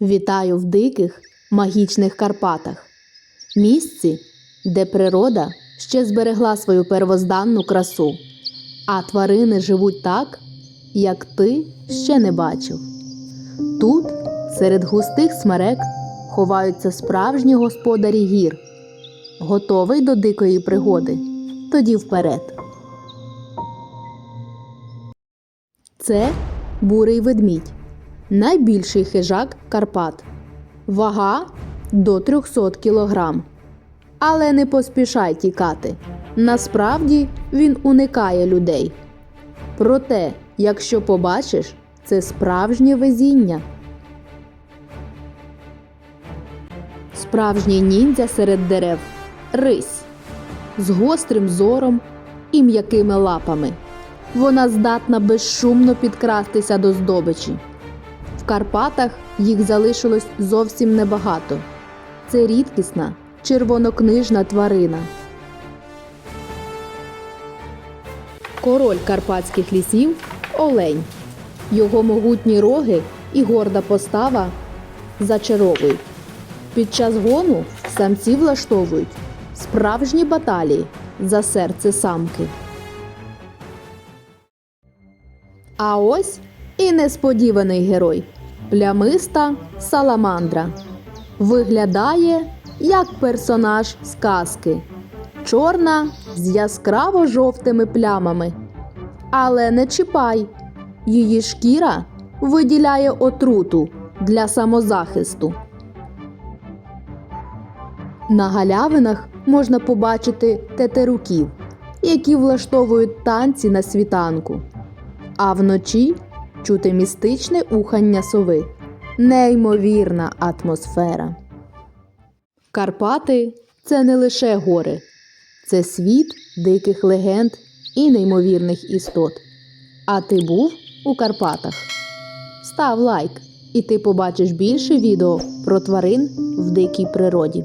Вітаю в диких магічних Карпатах, місці, де природа ще зберегла свою первозданну красу, а тварини живуть так, як ти ще не бачив. Тут, серед густих смерек, ховаються справжні господарі гір. Готовий до дикої пригоди? Тоді вперед. Це бурий ведмідь, найбільший хижак Карпат. Вага до 300 кг. Але не поспішай тікати. Насправді він уникає людей. Проте, якщо побачиш, це справжнє везіння. Справжній ніндзя серед дерев рись з гострим зором і м'якими лапами. Вона здатна безшумно підкрастися до здобичі. Карпатах їх залишилось зовсім небагато. Це рідкісна червонокнижна тварина. Король карпатських лісів олень. Його могутні роги і горда постава зачаровують. Під час гону самці влаштовують справжні баталії за серце самки. А ось і несподіваний герой плямиста саламандра. Виглядає як персонаж сказки, чорна з яскраво жовтими плямами. Але не чіпай, її шкіра виділяє отруту для самозахисту. На галявинах можна побачити тетеруків, які влаштовують танці на світанку. А вночі чути містичне ухання сови. Неймовірна атмосфера. Карпати це не лише гори, це світ диких легенд і неймовірних істот. А ти був у Карпатах? Став лайк, і ти побачиш більше відео про тварин в дикій природі.